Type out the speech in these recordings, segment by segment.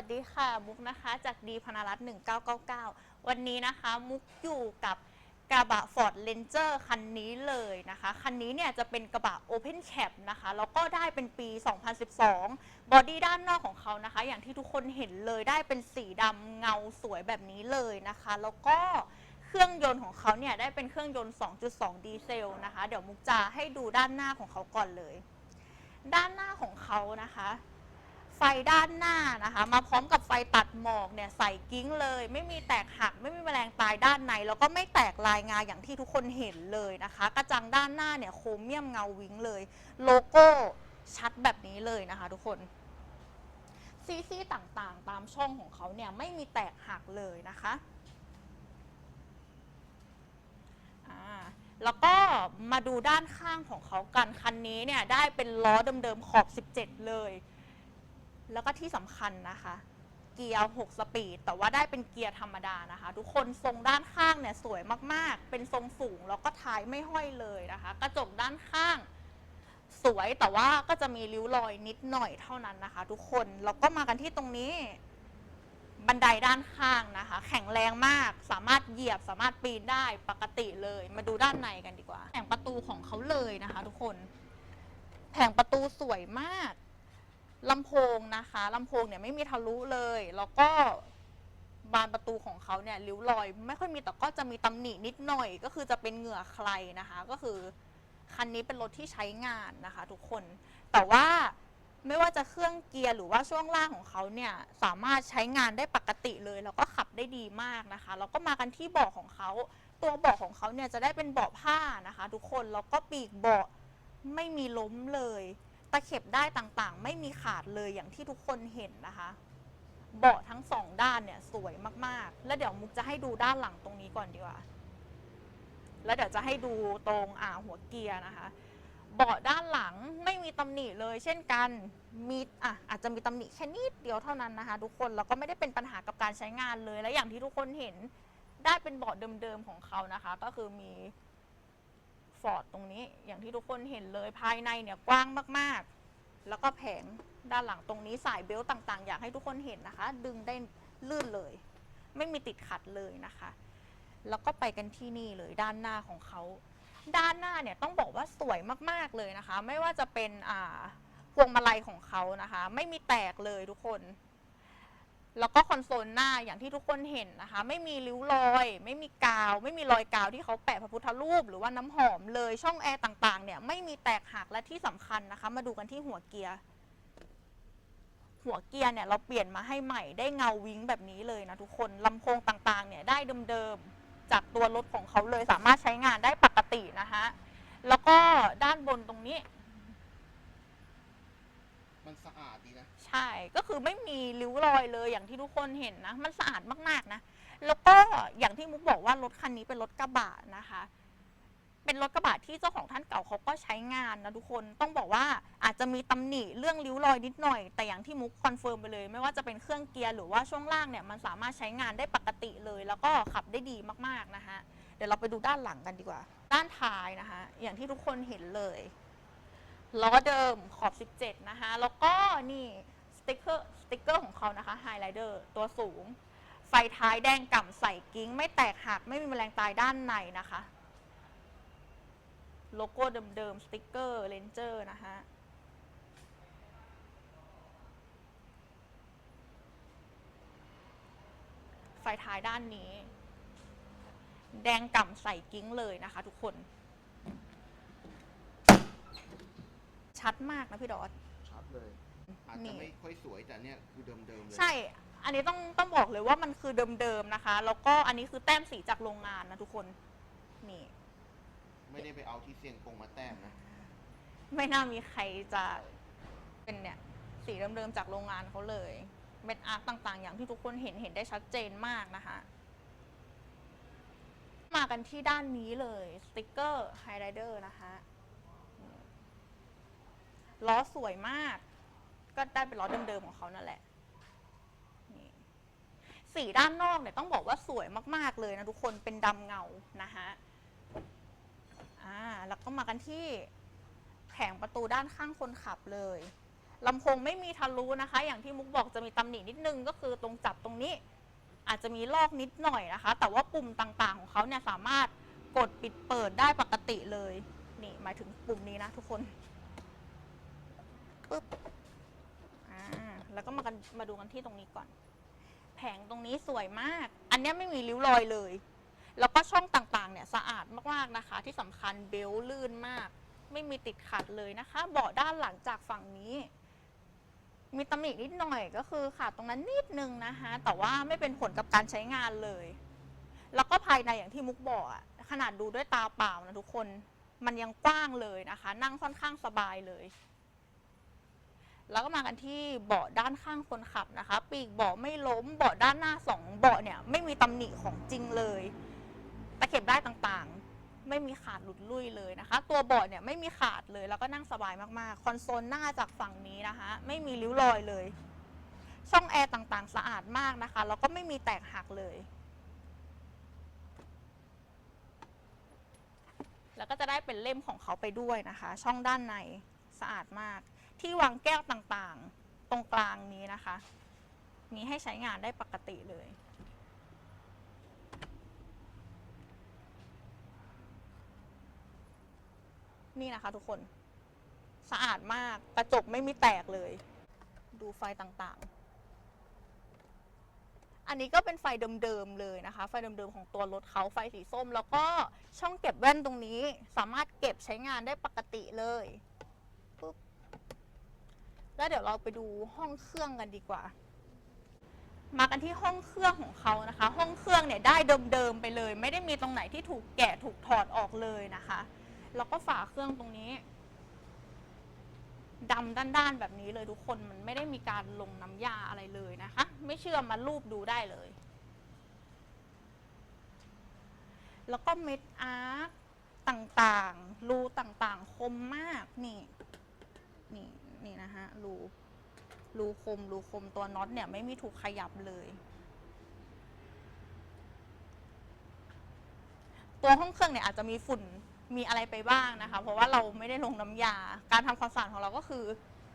วัสดีค่ะมุกนะคะ จากดีพนารัตน์1999 วันนี้นะคะ มุกอยู่กับกระบะ Ford Ranger คันนี้เลยนะคะ คันนี้เนี่ยจะเป็นกระบะ Open Cap นะคะ แล้วก็ได้เป็นปี 2012 บอดี้ด้านนอกของเขานะคะ อย่างที่ทุกคนเห็นเลยได้เป็นสีดำเงาสวยแบบนี้เลยนะคะ แล้วก็เครื่องยนต์ของเขาเนี่ยได้เป็นเครื่องยนต์ 2.2 ดีเซลนะคะ เดี๋ยวมุกจะให้ดูด้านหน้าของเขาก่อนเลย ด้านหน้าของเขานะคะ ไฟด้านหน้านะคะ มาพร้อมกับไฟตัดหมอกเนี่ยใส่กิ้งเลย ไม่มีแตกหัก ไม่มีแมลงตายด้านใน แล้วก็ไม่แตกลายงาอย่างที่ทุกคนเห็นเลยนะคะ กระจังด้านหน้าเนี่ยโครเมียมเงาวิ้งเลย โลโก้ชัดแบบนี้เลยนะคะ ทุกคนซีซีต่างๆ ตามช่องของเขาเนี่ยไม่มีแตกหักเลยนะคะแล้วก็มาดูด้านข้างของเขากัน คันนี้เนี่ยได้เป็นล้อเดิมๆขอบ 17 เลย แล้วก็ที่สำคัญนะคะ เกียร์ 6 สปีด แต่ว่าได้เป็นเกียร์ธรรมดานะคะ ทุกคนทรงด้านข้างเนี่ยสวยมากๆ เป็นทรงสูงแล้วก็ท้ายไม่ห้อยเลยนะคะ กระจกด้านข้างสวยแต่ว่าก็จะมีริ้วรอยนิดหน่อยเท่านั้นนะคะ ทุกคนแล้วก็มากันที่ตรงนี้ บันไดด้านข้างนะคะ แข็งแรงมากสามารถเหยียบสามารถปีนได้ปกติเลย มาดูด้านในกันดีกว่าแผงประตูของเขาเลยนะคะ ทุกคน แผงประตูสวยมาก ลำโพงนะคะลำโพงเนี่ยไม่มีทะลุเลย แล้วก็บานประตูของเขาเนี่ยริ้วรอย ไม่ค่อยมีแต่ก็จะมีตำหนินิดหน่อย ก็คือจะเป็นเหงื่อใครนะคะ ก็คือคันนี้เป็นรถที่ใช้งานนะคะทุกคน แต่ว่าไม่ว่าจะเครื่องเกียร์หรือว่าช่วงล่างของเขาเนี่ยสามารถใช้งานได้ปกติเลย แล้วก็ขับได้ดีมากนะคะแล้วก็มากันที่เบาะของเขา ตัวเบาะของเขาเนี่ยจะได้เป็นเบาะผ้านะคะ ทุกคนแล้วก็ปีกเบาะไม่มีล้มเลย ตะเข็บได้ต่างๆ ไม่มีขาดเลยอย่างที่ทุกคนเห็นนะคะ เบาะทั้งสองด้านเนี่ยสวยมากๆ แล้วเดี๋ยวมุกจะให้ดูด้านหลังตรงนี้ก่อนดีกว่า แล้วเดี๋ยวจะให้ดูตรงอ่าหัวเกียร์นะคะ เบาะด้านหลังไม่มีตำหนิเลย เช่นกัน มีอะอาจจะมีตำหนิแค่นิดเดียวเท่านั้นนะคะ ทุกคน แล้วก็ไม่ได้เป็นปัญหากับการใช้งานเลย และอย่างที่ทุกคนเห็นได้เป็นเบาะเดิมๆของเขานะคะ ก็คือมี ฟอร์ดตรงนี้ อย่างที่ทุกคนเห็นเลยภายในเนี่ยกว้างมากๆ แล้วก็แผงด้านหลังตรงนี้สายเบลต์ต่างๆ อยากให้ทุกคนเห็นนะคะ ดึงได้ลื่นเลย ไม่มีติดขัดเลยนะคะ แล้วก็ไปกันที่นี่เลยด้านหน้าของเขาด้านหน้าเนี่ยต้องบอกว่าสวยมากๆเลยนะคะ ไม่ว่าจะเป็นอ่าพวงมาลัยของเขานะคะ ไม่มีแตกเลยทุกคน แล้วก็คอนโซลหน้าอย่างที่ทุกคนเห็นนะคะ ไม่มีริ้วรอย ไม่มีกาว ไม่มีรอยกาวที่เขาแปะพระพุทธรูป หรือว่าน้ำหอมเลยช่องแอร์ต่างๆเนี่ยไม่มีแตกหักและที่สำคัญนะคะ มาดูกันที่หัวเกียร์หัวเกียร์เนี่ยเราเปลี่ยนมาให้ใหม่ได้เงาวิ้งแบบนี้เลยนะทุกคนลำโพงต่างๆเนี่ยได้เดิมๆจากตัวรถของเขาเลยสามารถใช้งานได้ปกตินะคะแล้วก็ด้านบนตรงนี้ มันสะอาดดีนะ ใช่ ก็คือไม่มีริ้วรอยเลยอย่างที่ทุกคนเห็นนะ มันสะอาดมากๆนะ แล้วก็อย่างที่มุกบอกว่ารถคันนี้เป็นรถกระบะนะคะ เป็นรถกระบะที่เจ้าของท่านเก่าเขาก็ใช้งานนะทุกคน ต้องบอกว่าอาจจะมีตำหนิเรื่องริ้วรอยนิดหน่อย แต่อย่างที่มุกคอนเฟิร์มไปเลย ไม่ว่าจะเป็นเครื่องเกียร์หรือว่าช่วงล่างเนี่ยมันสามารถใช้งานได้ปกติเลย แล้วก็ขับได้ดีมากๆนะคะ เดี๋ยวเราไปดูด้านหลังกันดีกว่า ด้านท้ายนะคะ อย่างที่ทุกคนเห็นเลยล้อเดิมขอบ 17 นะคะ แล้วก็นี่ ติ๊กเกอร์สติ๊กเกอร์ของเขานะคะไฮไลเดอร์ตัวสูง ไฟท้ายแดงก่ำใส่กิ้ง ไม่แตกหักไม่มีแมลงตายด้านในนะคะ โลโก้เดิมๆสติ๊กเกอร์เลนเจอร์นะคะไฟท้ายด้านนี้ แดงก่ำใส่กิ้งเลยนะคะทุกคน ชัดมากนะพี่ดอส ชัดเลย อาจนี่จะไม่ค่อยสวยแต่เนี่ยคือเดิมๆเลยใช่ อันนี้ต้องต้องบอกเลยว่ามันคือเดิมๆนะคะ แล้วก็อันนี้คือแต้มสีจากโรงงานนะทุกคน นี่ ไม่ได้ไปเอาที่เซียงกงมาแต้มนะ ไม่น่ามีใครจะเป็นเนี่ยสีเดิมๆจากโรงงานเขาเลย เม็ดอาร์ตต่างๆ อย่างที่ทุกคนเห็นเห็นได้ชัดเจนมากนะคะ มากันที่ด้านนี้เลยสติกเกอร์ไฮไลเดอร์นะคะล้อสวยมาก ก็ได้เป็นล้อเดิมๆของเขานั่นแหละนี่สีด้านนอกเนี่ยต้องบอกว่าสวยมากๆเลยนะทุกคนเป็นดำเงานะคะอ่าแล้วก็มากันที่แผงประตูด้านข้างคนขับเลยลำโพงไม่มีทะลุนะคะ อย่างที่มุกบอกจะมีตำหนินิดนึงก็คือตรงจับตรงนี้ อาจจะมีลอกนิดหน่อยนะคะ แต่ว่าปุ่มต่างๆของเขาเนี่ยสามารถกดปิดเปิดได้ปกติเลย นี่หมายถึงปุ่มนี้นะทุกคนปึ๊บ ก็มากันมาดูกันที่ตรงนี้ก่อน แผงตรงนี้สวยมาก อันเนี้ยไม่มีริ้วรอยเลย แล้วก็ช่องต่างๆเนี่ยสะอาดมากๆนะคะ ที่สำคัญเบลต์ลื่นมาก ไม่มีติดขัดเลยนะคะ เบาะด้านหลังจากฝั่งนี้ มีตำหนินิดหน่อยก็คือขาดตรงนั้นนิดนึงนะคะ แต่ว่าไม่เป็นผลกับการใช้งานเลย แล้วก็ภายในอย่างที่มุกบอกอะขนาดดูด้วยตาเปล่านะทุกคน มันยังกว้างเลยนะคะ นั่งค่อนข้างสบายเลย แล้วก็มากันที่เบาะด้านข้างคนขับนะคะ ปีกเบาะไม่ล้มเบาะด้านหน้าสองเบาะเนี่ยไม่มีตำหนิของจริงเลยตะเข็บได้ต่างๆ ไม่มีขาดหลุดลุ่ยเลยนะคะ ตัวเบาะเนี่ยไม่มีขาดเลยแล้วก็นั่งสบายมากๆ คอนโซลหน้าจากฝั่งนี้นะคะ ไม่มีริ้วรอยเลย ช่องแอร์ต่างๆ สะอาดมากนะคะแล้วก็ไม่มีแตกหักเลย แล้วก็จะได้เป็นเล่มของเขาไปด้วยนะคะ ช่องด้านในสะอาดมาก ที่วางแก้วต่างๆ ตรงกลางนี้นะคะ มีให้ใช้งานได้ปกติเลย นี่นะคะทุกคน สะอาดมากกระจกไม่มีแตกเลย ดูไฟต่างๆ อันนี้ก็เป็นไฟเดิมๆเลยนะคะ ไฟเดิมๆของตัวรถเขาไฟสีส้ม แล้วก็ช่องเก็บแว่นตรงนี้ สามารถเก็บใช้งานได้ปกติเลย แล้วเดี๋ยวเราไปดูห้องเครื่องกันดีกว่า มากันที่ห้องเครื่องของเขานะคะ ห้องเครื่องเนี่ยได้เดิมๆไปเลย ไม่ได้มีตรงไหนที่ถูกแกะถูกถอดออกเลยนะคะ แล้วก็ฝาเครื่องตรงนี้ดำด้านๆแบบนี้เลยทุกคนมันไม่ได้มีการลงน้ำยาอะไรเลยนะคะ ไม่เชื่อมารูปดูได้เลย แล้วก็เม็ดอาร์คต่างๆ รูต่างๆ คมมากนี่นี่ นี่นะฮะรูรูคมรูคมตัวน็อตเนี่ยไม่มีถูกขยับเลย ตัวห้องเครื่องเนี่ยอาจจะมีฝุ่นมีอะไรไปบ้างนะคะ เพราะว่าเราไม่ได้ลงน้ำยา การทำความสะอาดของเราก็คือ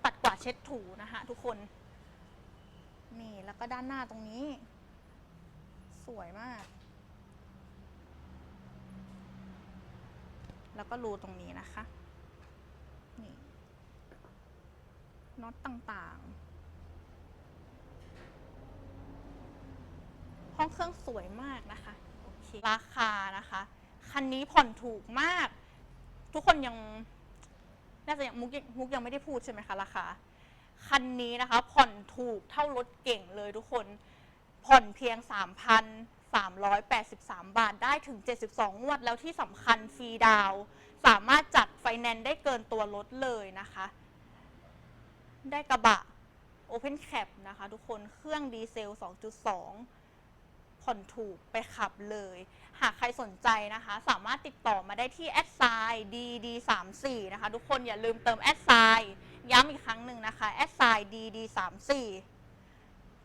ปัดกวาดเช็ดถูนะคะทุกคน นี่แล้วก็ด้านหน้าตรงนี้ สวยมาก แล้วก็รูตรงนี้นะคะ นี่ น็อตต่างๆ ห้องเครื่องสวยมากนะคะโอเคราคานะคะ คันนี้ผ่อนถูกมาก ทุกคนยังน่าจะยังมุกยังมุกยังไม่ได้พูดใช่ไหมคะราคาคันนี้นะคะ ผ่อนถูกเท่ารถเก่งเลยทุกคนผ่อนเพียง 3,383 บาทได้ถึง 72 งวด แล้วที่สำคัญฟรีดาว สามารถจัดไฟแนนซ์ได้เกินตัวรถเลยนะคะ ได้กระบะ Open Cap นะคะ ทุกคนเครื่องดีเซล 2.2 ผ่อนถูกไปขับเลย หากใครสนใจนะคะ สามารถติดต่อมาได้ที่แอดไซด์ดีดีสามสี่นะคะ ทุกคนอย่าลืมเติมแอดไซด์ย้ำอีกครั้งหนึ่งนะคะแอดไซด์ดีดีสามสี่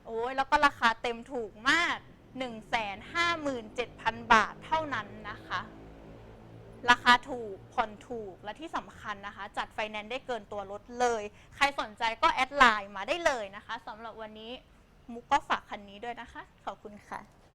โอ้ยแล้วก็ราคาเต็มถูกมาก 1 5 7 0 0 0 ผ่อนถูกและที่สำคัญนะคะ จัดไฟแนนซ์ได้เกินตัวรถเลย ใครสนใจก็แอดไลน์มาได้เลยนะคะสำหรับวันนี้มุกก็ฝากคันนี้ด้วยนะคะ ขอบคุณค่ะ